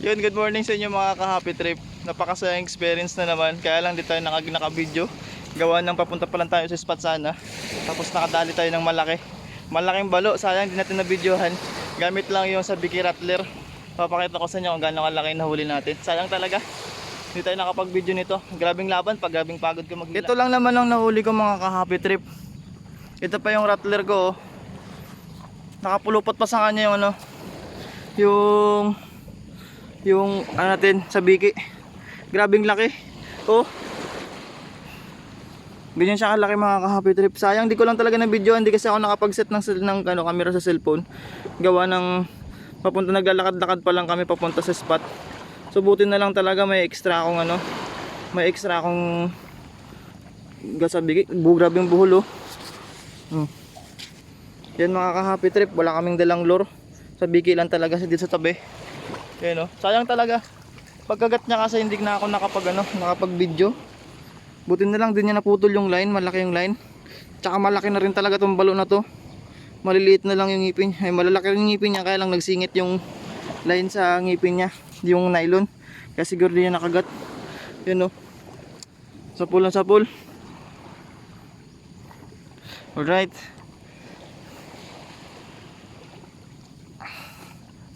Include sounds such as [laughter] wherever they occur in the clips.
Yun, good morning sa inyo mga ka-happy trip. Napakasayang experience na naman. Kaya lang di tayo nakag naka-video. Gawa ng papunta pa lang tayo sa spot sana. Tapos nakadali tayo ng malaki. Malaking balo. Sayang di natin na-videohan. Gamit lang yung sa Biki Rattler. Papakita ko sa inyo kung gaano kalaki na huli natin. Sayang talaga. Hindi tayo nakapag-video nito. Grabing laban pag grabing pagod ko maghila. Ito lang naman ang nahuli ko mga ka-happy trip. Ito pa yung Rattler ko. Oh. Nakapulupot pa sa kanya yung ano. Yung yung ano natin sa biki. Grabing laki. Oh. Ganyan siya kalaki mga ka-happy trip. Sayang di ko lang talaga na video hindi kasi ako nakapag-set ng, ng ano, camera sa cellphone. Gawa ng papunta naglalakad-lakad pa lang kami papunta sa spot. So buti na lang talaga may extra akong ano may extra akong gas sa biki. Bu grabe buhol oh. Hmm. yan mga ka-happy trip. Wala kaming dalang lure sa biki lang talaga sa dito sa tabi Ayan o. Sayang talaga. Pagkagat niya kasi hindi na ako nakapag ano, nakapag video. Buti na lang din niya naputol yung line, malaki yung line. Tsaka malaki na rin talaga tong balo na to. Maliliit na lang yung ngipin. Ay malalaki rin yung ngipin niya kaya lang nagsingit yung line sa ngipin niya, yung nylon. Kaya siguro di niya nakagat. Yun o. Sapul na sapul. Alright.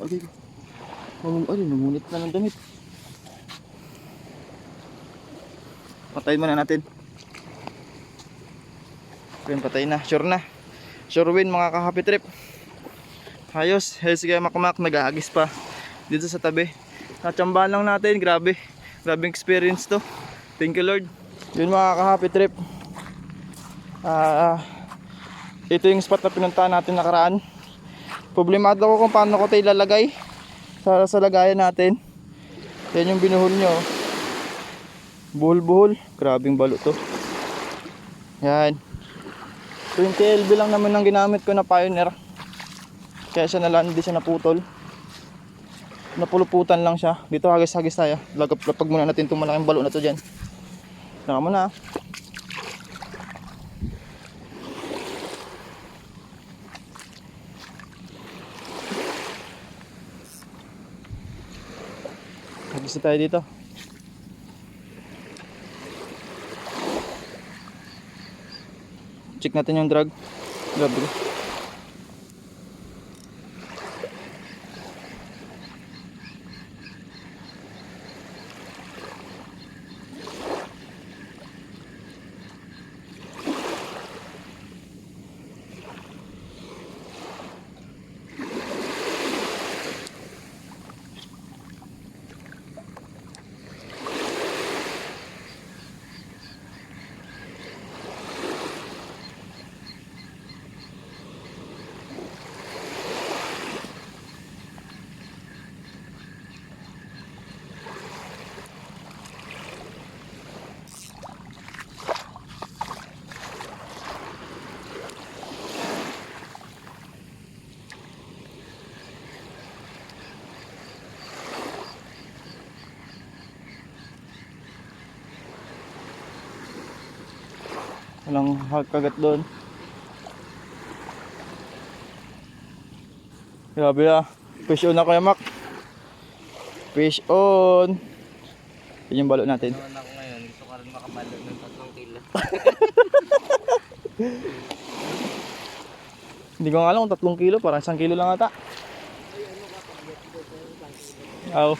Okay. Mamum, ay, namunit na ng damit. Patayin muna natin. Yun, patay na. Sure na. Sure win mga ka-happy trip. Ayos. Eh, sige makamak. Nag-aagis pa. Dito sa tabi. Natsambahan lang natin. Grabe. Grabe experience to. Thank you Lord. Yun mga ka-happy trip. Ah, ito yung spot na pinuntahan natin nakaraan. Problemado ko kung paano ko tayo ilalagay sa, sa lagayan natin. Yan yung binuhol nyo. Buhol-buhol. Grabing balo to. Yan. 20 LB lang naman ang ginamit ko na Pioneer. Kaya siya nalang hindi siya naputol. Napuluputan lang siya. Dito hagis-hagis tayo. Lagap-lapag muna natin itong malaking balo na to dyan. Saka mo na. Na tayo dito. Check natin yung drag. Grabe. Walang kagat doon. Grabe ah. Fish on na kuya Mac. Fish on. Yun yung balo natin. Naman ako ngayon, gusto ko rin makabalo ng 3 kilo. [laughs] Hindi ko nga alam kung tatlong kilo, parang isang kilo lang ata. Aw.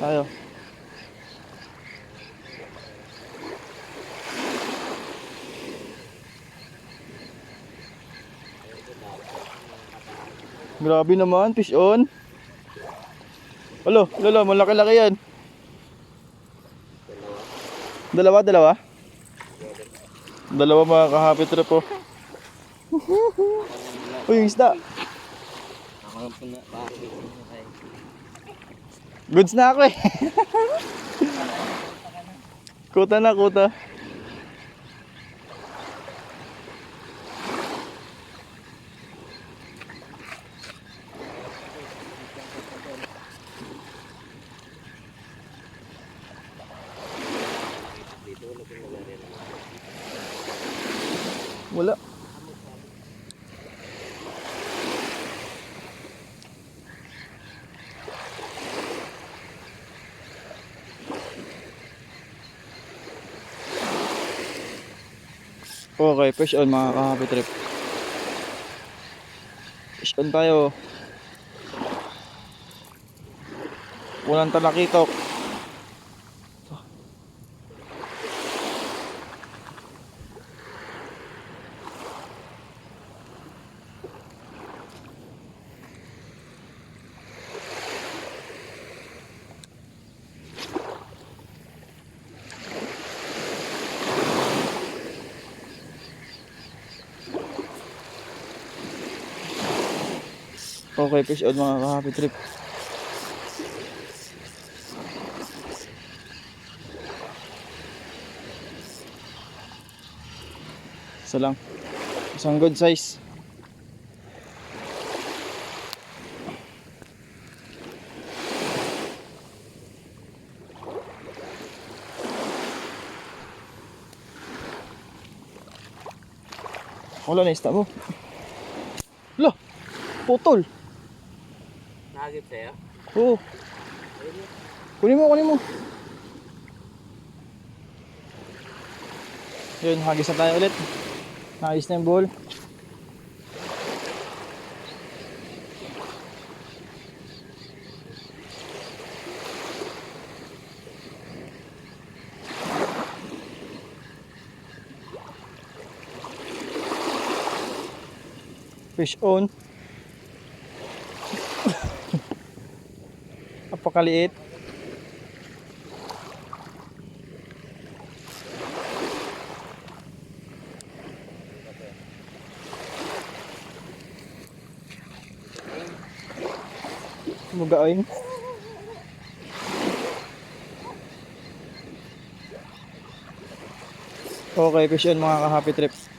Tayo. Grabe naman, fish on. Alo, lolo, malaki-laki yan. Dalawa, dalawa? Dalawa mga ka-happy trip po. [laughs] Uy, yung isda. Goods na ako eh. [laughs] kuta na, kuta. Wala. Okay, fish on mga ka-happy trip. Fish on tayo. Walang talakitok. Okay, fish on mga ka-happy trip. Isa lang. Isang good size. Wala na ista mo. Lo, putol. Nagip sa'yo? Oo. Kunin mo, kunin mo. Yun, hagis na tayo ulit. Naayos na yung ball. Fish on. Apakaliit. Mugaoin. Okay, fish on mga ka-happy trip.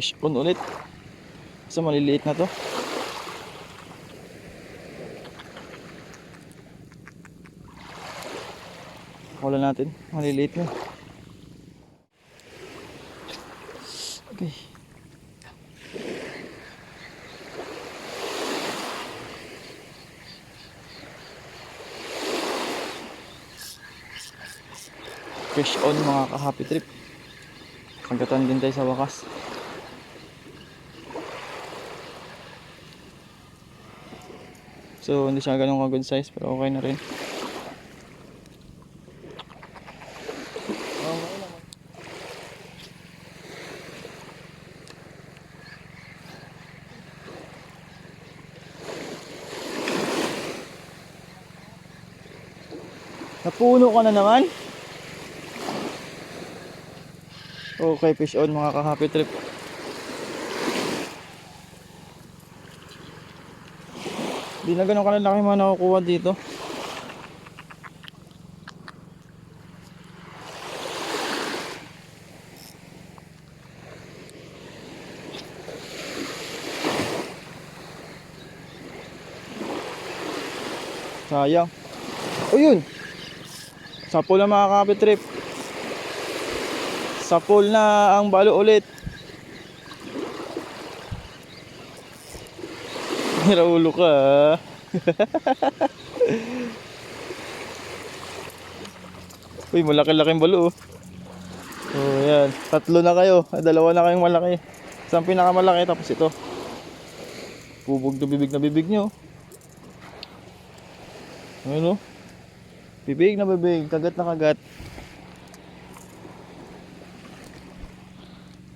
Fish on ulit. Sa maliliit na to. Wala natin. Maliliit na. Okay. Fish on mga ka-happy trip. Pagkatan din tayo sa wakas. So, hindi siya ganun ka good size pero okay na rin. Napuno ka na naman? Okay, fish on mga ka-happy trip. Di na ganun kalalaki mga nakukuha dito. Sayang. O yun. Sa pool na mga kapit trip. Sa pool na ang balo ulit. Hiraulo ka ah. [laughs] Uy, malaki-laking balo oh. Oh, yan. Tatlo na kayo. Ay, dalawa na kayong malaki. Isang pinakamalaki tapos ito. Bubog na bibig na bibig nyo. Ayun oh. Bibig na bibig. Kagat na kagat.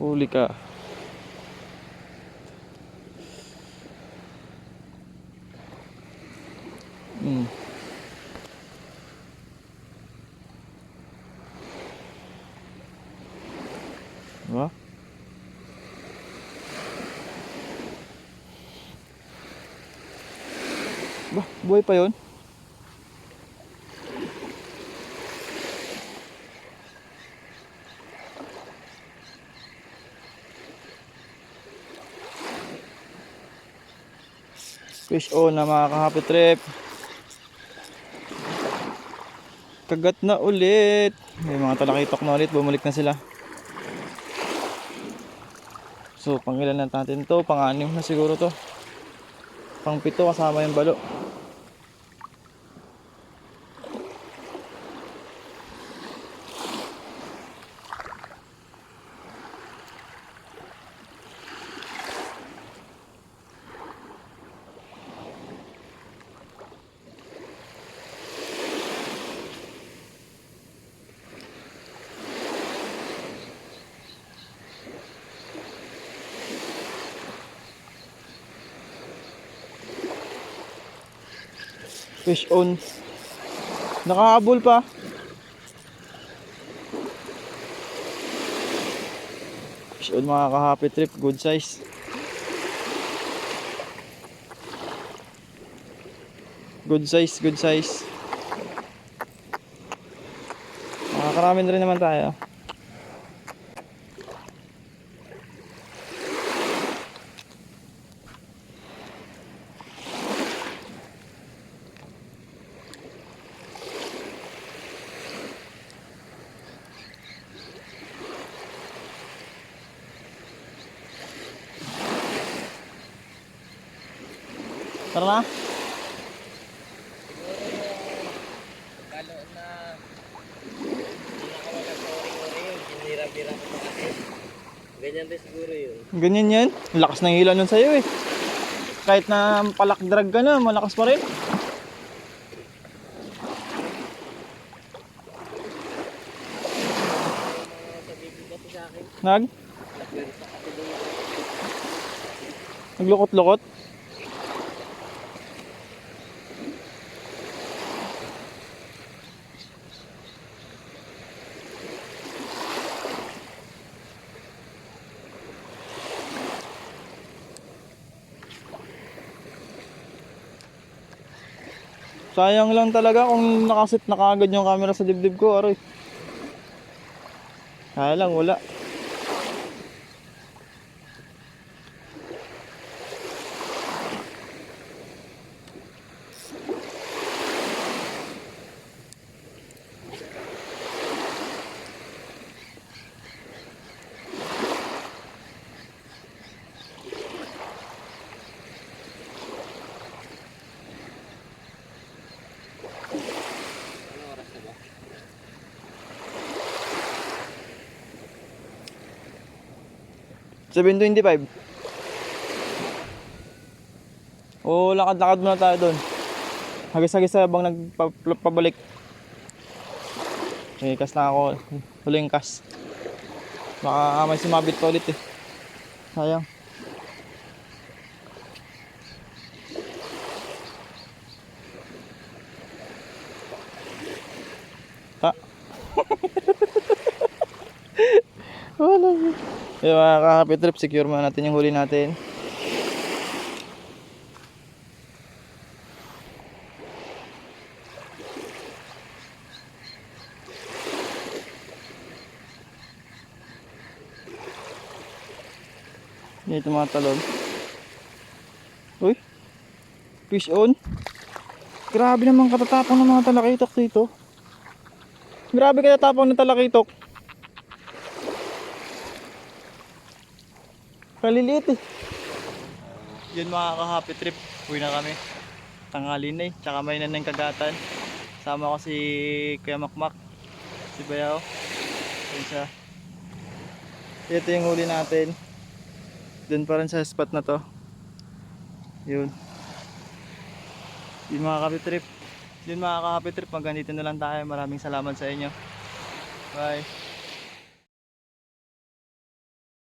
Huli ka. Mm. Diba? Ba, buhay pa yon. Fish on na mga kahapit trip. Kagat na ulit. May mga talakitok na ulit. Bumalik na sila. So, pang ilan na natin to? Pang anim na siguro to. Pang pito kasama yung balo. Fish on. Nakahabol pa. Fish on mga ka-happy trip. Good size. Good size, good size. Makakarami na rin naman tayo. Tara na. Kalo na pinakawala sa ori-ori yun. Sinira-bira ko pa kasi. Ganyan din siguro yun. Ganyan yan. Ang Lakas ng hila nun sa'yo eh. Kahit na palak-drag ka na, malakas pa rin. Nag? Naglukot-lukot. Sayang lang talaga kung nakasit na kaagad yung camera sa dibdib ko, aroy. Kaya lang, wala. 725. O, lakad-lakad muna tayo doon. Hagis-hagis na bang nagpabalik. Okay, kas na ako. Huling kas. Baka may sumabit pa ulit eh. Sayang. Ta. Ah. [laughs] Wala. Yung mga ka-happy trip, secure muna natin yung huli natin. Dito mga talon. Uy. Fish on. Grabe naman katatapang ng mga talakitok dito. Grabe katatapang ng talakitok. Kaliliit eh. Yun mga ka-happy trip. Uwi na kami. Tanghali na eh. Tsaka may nanang kagatan. Sama ko si Kuya Makmak. Si Bayaw. Yun siya. Ito yung huli natin. Doon pa rin sa spot na to. Yun. Yun mga ka-happy trip. Yun mga ka-happy trip. Hanggang dito na lang tayo. Maraming salamat sa inyo. Bye.